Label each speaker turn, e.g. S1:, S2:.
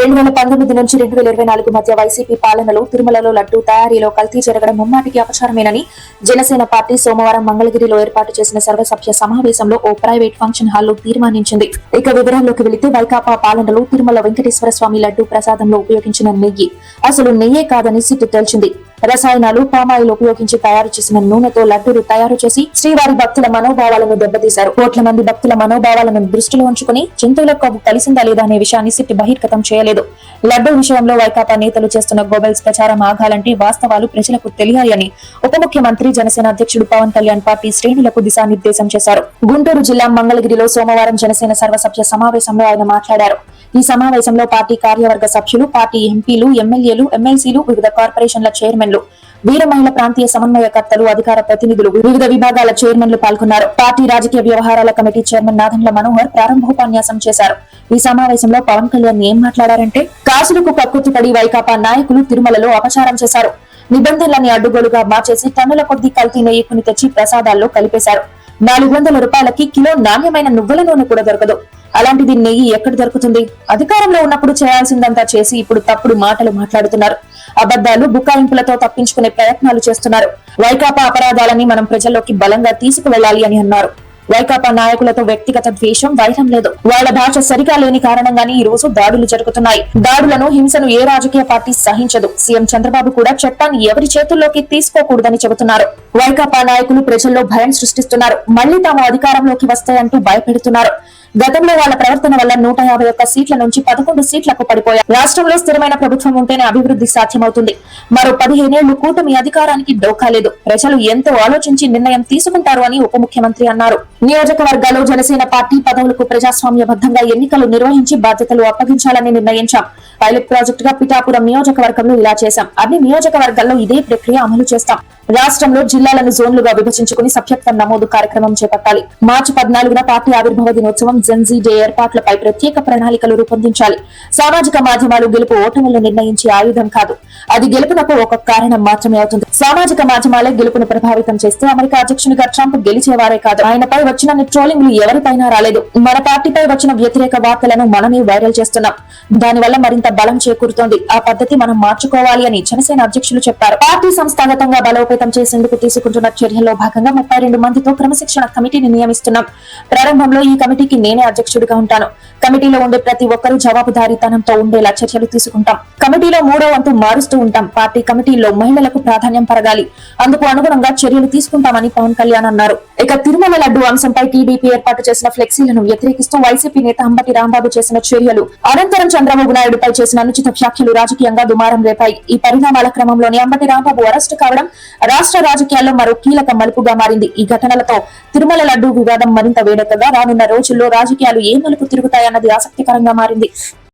S1: రెండు వేల పంతొమ్మిది నుంచి రెండు వేల ఇరవై నాలుగు మధ్య వైసీపీ పాలనలో తిరుమలలో లడ్డూ తయారీలో కల్తీ జరగడం ముమ్మాటికి అపచారమేనని జనసేన పార్టీ సోమవారం మంగళగిరిలో ఏర్పాటు చేసిన సర్వసభ్య సమావేశంలో ఓ ప్రైవేట్ ఫంక్షన్ హాల్లో తీర్మానించింది. ఇక వివరాల్లోకి వెళితే వైకాపా పాలనలో తిరుమల వెంకటేశ్వర స్వామి లడ్డూ ప్రసాదంలో ఉపయోగించిన నెయ్యి. అసలు నెయ్యే కాదని సిట్టు తేల్చింది. రసాయనాలు పామాయిల్ ఉపయోగించి తయారు చేసిన నూనెతో లడ్డూలు తయారు చేసి శ్రీవారి భక్తుల మనోభావాలను దెబ్బతీశారు. కోట్ల మంది భక్తుల మనోభావాలను దృష్టిలో ఉంచుకుని జంతువుల కొవ్వు కలిసిందా లేదా అనే విషయాన్ని సిట్టి బహిర్గతం చేయలేదు. లడ్డూ విషయంలో వైకాపా నేతలు చేస్తున్న గోబెల్స్ ప్రచారం ఆగాలంటే వాస్తవాలు ప్రజలకు తెలియాలని ఉప ముఖ్యమంత్రి జనసేన అధ్యక్షుడు పవన్ కళ్యాణ్ పార్టీ శ్రేణులకు దిశానిర్దేశం చేశారు. గుంటూరు జిల్లా మంగళగిరిలో సోమవారం జనసేన సర్వసభ్య సమావేశంలో ఆయన మాట్లాడారు. ఈ సమావేశంలో పార్టీ కార్యవర్గ సభ్యులు పార్టీ ఎంపీలు ఎమ్మెల్యేలు ఎమ్మెల్సీలు వివిధ కార్పొరేషన్ల చైర్మన్లు వీర మహిళ ప్రాంతీయ సమన్వయకర్తలు అధికార ప్రతినిధులు వివిధ విభాగాల చైర్మన్లు పాల్గొన్నారు. పార్టీ రాజకీయ వ్యవహారాల కమిటీ చైర్మన్ నాదండ్ల మనోహర్ ప్రారంభోపన్యాసం చేశారు. ఈ సమావేశంలో పవన్ కళ్యాణ్ ఏం మాట్లాడారంటే కాసులకు ప్రకృతిపడి వైకాపా నాయకులు తిరుమలలో అపచారం చేశారు. నిబంధనలని అడ్డుగోలుగా మార్చేసి టన్నుల కొద్దీ కల్తీ నెయ్యికుని తెచ్చి ప్రసాదాల్లో కలిపేశారు. నాలుగు వందల రూపాయలకి కిలో నాణ్యమైన నువ్వుల నూనె కూడా దొరకదు. అలాంటిది నెయ్యి ఎక్కడ దొరుకుతుంది? అధికారంలో ఉన్నప్పుడు చేయాల్సిందంతా చేసి ఇప్పుడు తప్పుడు మాటలు మాట్లాడుతున్నారు. అబద్దాలు బుకాయింపులతో తప్పించుకునే ప్రయత్నాలు చేస్తున్నారు. వైకాపా అపరాధాలని మనం ప్రజల్లోకి బలంగా తీసుకువెళ్ళాలి అని అన్నారు. వైకాపా నాయకులతో వ్యక్తిగత ద్వేషం వైరం లేదు. వాళ్ళ భాష సరిగా లేని కారణంగానే ఈ రోజు దాడులు జరుగుతున్నాయి. దాడులను హింసను ఏ రాజకీయ పార్టీ సహించదు. సీఎం చంద్రబాబు కూడా చట్టాన్ని ఎవరి చేతుల్లోకి తీసుకోకూడదని చెబుతున్నారు. వైకాపా నాయకులు ప్రజల్లో భయం సృష్టిస్తున్నారు. మళ్ళీ తాము అధికారంలోకి వస్తాయంటూ భయపెడుతున్నారు. గతంలో వాళ్ళ ప్రవర్తన వల్ల నూట యాభై ఒక్క సీట్ల నుంచి పదకొండు సీట్లకు పడిపోయారు. రాష్ట్రంలో స్థిరమైన ప్రభుత్వం ఉంటేనే అభివృద్ధి సాధ్యమవుతుంది. మరో పదిహేనేళ్ళు కూటమి అధికారానికి డోకాలేదు ప్రజలు ఎంతో ఆలోచించి నిర్ణయం తీసుకుంటారు అని ఉప ముఖ్యమంత్రి అన్నారు. నియోజకవర్గాలు జనసేన పార్టీ పదవులకు ప్రజాస్వామ్యబద్ధంగా ఎన్నికలు నిర్వహించి బాధ్యతలు అప్పగించాలని నిర్ణయించాం. పైలట్ ప్రాజెక్ట్గా పిఠాపురం నియోజకవర్గంలో ఇలా చేశాం. అన్ని నియోజకవర్గాల్లో ఇదే ప్రక్రియ అమలు చేస్తాం. రాష్ట్రంలో జిల్లాలను జోన్లుగా విభజించుకుని సభ్యత్వ నమోదు కార్యక్రమం చేపట్టాలి. మార్చి పద్నాలుగున పార్టీ ఆవిర్భావ దినోత్సవం జెన్జీ డే ఏర్పాట్లపై ప్రత్యేక ప్రణాళికలు రూపొందించాలి. సామాజిక మాధ్యమాలు గెలుపు ఓటములను నిర్ణయించే ఆయుధం కాదు. అది గెలుపునకు ఒక కారణం మాత్రమే అవుతుంది. సామాజిక మాధ్యమాలే గెలుపును ప్రభావితం చేస్తే అమెరికా అధ్యక్షునిగా ట్రంప్ గెలిచేవారే కాదు. ఆయనపై వచ్చిన ట్రోలింగ్లు ఎవరిపైనా రాలేదు. మన పార్టీపై వచ్చిన వ్యతిరేక వార్తలను మనమే వైరల్ చేస్తున్నాం. దానివల్ల మరింత బలం చేకూరుతోంది. ఆ పద్ధతి మనం మార్చుకోవాలి అని జనసేన అధ్యక్షులు చెప్పారు. పార్టీ సంస్థాగతంగా బలోపేతం చేసేందుకు తీసుకుంటున్న చర్యల్లో భాగంగా ముప్పై రెండు మందితో క్రమశిక్షణ కమిటీని నియమిస్తున్నాం. ప్రారంభంలో ఈ కమిటీకి నేనే అధ్యక్షుడిగా ఉంటాను. కమిటీలో ఉండే ప్రతి ఒక్కరూ జవాబుదారీతనంతో ఉండేలా చర్యలు తీసుకుంటాం. కమిటీలో మూడో వంతు మారుస్తూ ఉంటాం. పార్టీ కమిటీలో మహిళలకు ప్రాధాన్యం పెరగాలి. అందుకు అనుగుణంగా చర్యలు తీసుకుంటామని పవన్ కళ్యాణ్ అన్నారు. ఇక తిరుమల లడ్డు అంశంపై టీడీపీ ఏర్పాటు చేసిన ఫ్లెక్సీలను వ్యతిరేకిస్తూ వైసీపీ నేత అంబటి రాంబాబు చేసిన చర్యలు. అనంతరం చంద్రబాబు నాయుడుపై చేసిన అనుచిత వ్యాఖ్యలు రాజకీయంగా దుమారం రేపాయి. ఈ పరిణామాల క్రమంలోనే అంబటి రాంబాబు అరెస్టు కావడం రాష్ట్ర రాజకీయాల్లో మరో కీలక మలుపుగా మారింది. ఈ ఘటనలతో తిరుమల లడ్డు వివాదం మరింత వేడెక్కగా రానున్న రోజుల్లో రాజకీయాలు ఏ మలుపు తిరుగుతాయన్నది ఆసక్తికరంగా మారింది.